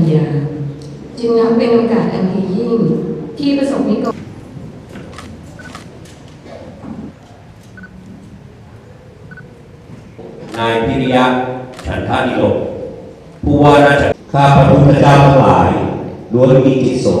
ญญา จึงนับเป็นโอกาสอันดียิ่งที่ประสงค์นิกรนายพิริยะฉันทานิโลผู้ว่าราชการข้าพระพุทธเจ้าทั้งหลายด้วยมีจิตสงฆ์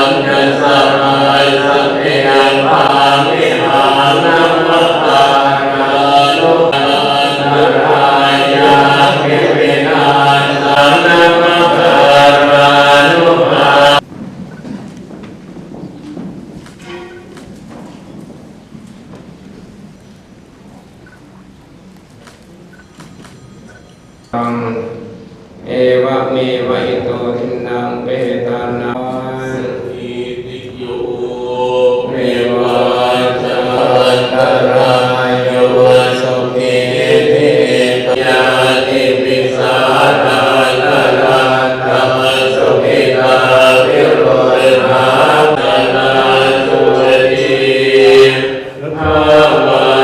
ตังเอวะเมวะอิโตทินังเปตานาสิติโยเมวะจันตรายโยสุขิเทยาติปิสานาลาลาสุขิตาวิรหานาสุติภาว